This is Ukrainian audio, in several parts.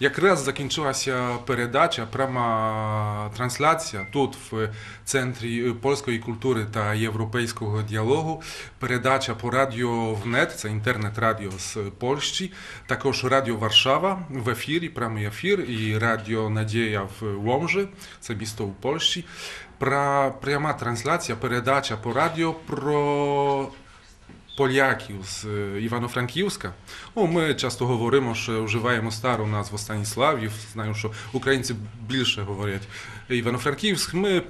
Якраз закінчилася передача, пряма трансляція тут в центрі польської культури та європейського діалогу. Передача по радіо ВНЕТ, це інтернет-радіо з Польщі, також Радіо Варшава в ефірі, прямий ефір, і Радіо Надія в Ломжі, це місто у Польщі. Пряма трансляція, передача по радіо про поляків з е, Івано-Франківська. Ну, ми часто говоримо, що вживаємо стару назву Станіславів. Знаю, що українці більше говорять Івано-Франківськ. Ми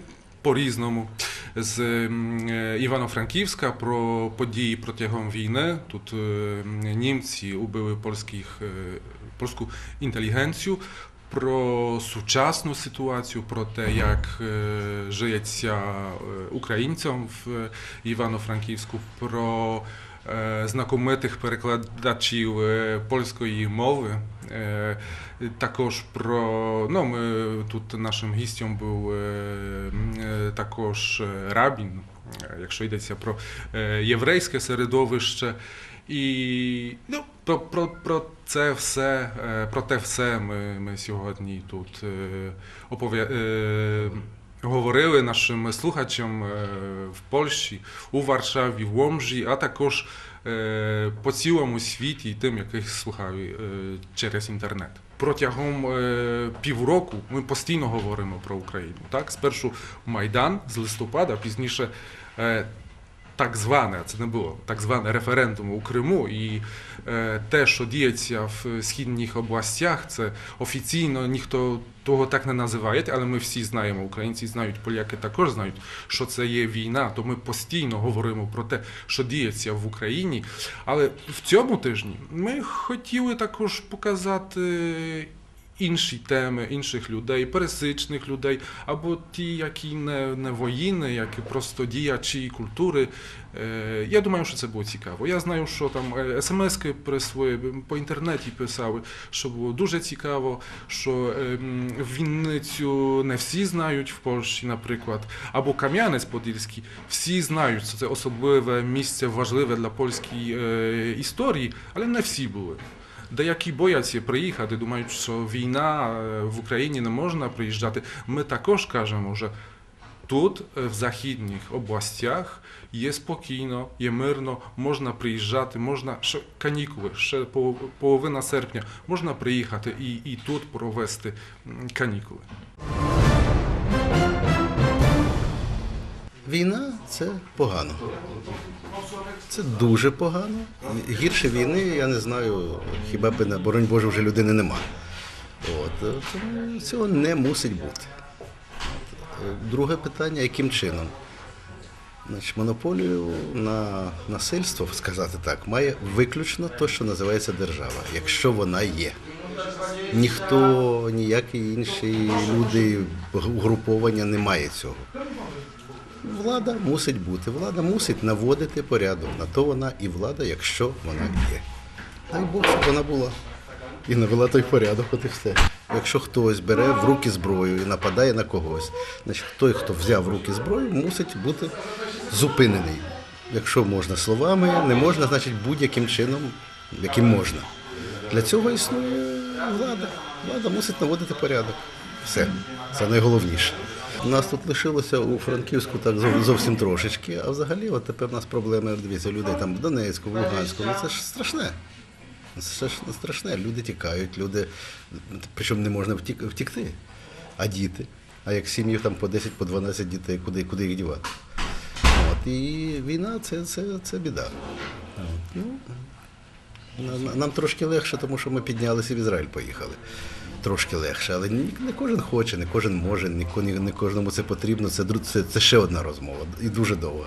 по-різному. З е, Івано-Франківська про події протягом війни. Тут е, німці убили польських, польську інтелігенцію. Про сучасну ситуацію, про те, як е, живеться е, українцям в Івано-Франківську, про е, знакомитих перекладачів польської мови. Також про ну, ми тут нашим гістем був також рабін, якщо йдеться про єврейське середовище. І ну, про, про, про це все, е, про те все ми, ми сьогодні тут е, оповя... е, говорили нашим слухачам в Польщі, у Варшаві, в Ломжі, а також по цілому світі тим, яких слухали через інтернет. Протягом півроку ми постійно говоримо про Україну. Так, спершу Майдан з листопада, пізніше. Так зване, це не було так зване референдум у Криму, і е, те, що діється в східних областях, це офіційно ніхто того так не називає, але ми всі знаємо, українці знають, поляки також знають, що це є війна. То ми постійно говоримо про те, що діється в Україні. Але в цьому тижні ми хотіли також показати інші теми, інших людей, пересичних людей, або ті, які не, не воїни, які просто діячі культури. Е, я думаю, що це було цікаво. Я знаю, що там е, смски присвоїли, по інтернеті писали, що було дуже цікаво, що ем, Вінницю не всі знають в Польщі, наприклад, або Кам'янець-Подільський, всі знають, що це особливе місце важливе для польської е, історії, але не всі були. Деякі бояться приїхати, думають, що війна е, в Україні не можна приїжджати. Ми також кажемо, що тут, е, в західних областях, є спокійно, є мирно, можна приїжджати, можна ще канікули, ще пол- половина серпня, можна приїхати і, і тут провести канікули. Війна це погано. Це дуже погано. Гірше війни, я не знаю, хіба б на боронь Боже вже людини нема. От, е, цього не мусить бути. Друге питання, яким чином? Значить, монополію на насильство, сказати так, має виключно те, що називається держава, якщо вона є. Ніхто, ніякі інші люди, угруповання не має цього. Влада мусить бути. Влада мусить наводити порядок. На то вона і влада, якщо вона є. Дай Бог, щоб вона була. І навела той порядок, от і все. Якщо хтось бере в руки зброю і нападає на когось, значить той, хто взяв в руки зброю, мусить бути зупинений. Якщо можна словами, не можна, значить будь-яким чином, яким можна. Для цього існує влада. Влада мусить наводити порядок. Все. Це найголовніше. У нас тут лишилося у Франківську так зовсім трошечки, а взагалі, от тепер у нас проблеми дивіться, людей там в Донецьку, в Луганську. Ну це ж страшне. Це ж страшне. Люди тікають, люди, причому не можна втік, втікти. А діти? А як сім'ї там по 10, по 12 дітей, куди, куди їх дівати? От, і війна це, це, це біда. От, ну, на- на- Нам трошки легше, тому що ми піднялися в Ізраїль поїхали. Трошки легше, але не кожен хоче, не кожен може, не, ко- не кожному це потрібно. Це, це, це ще одна розмова і дуже довга.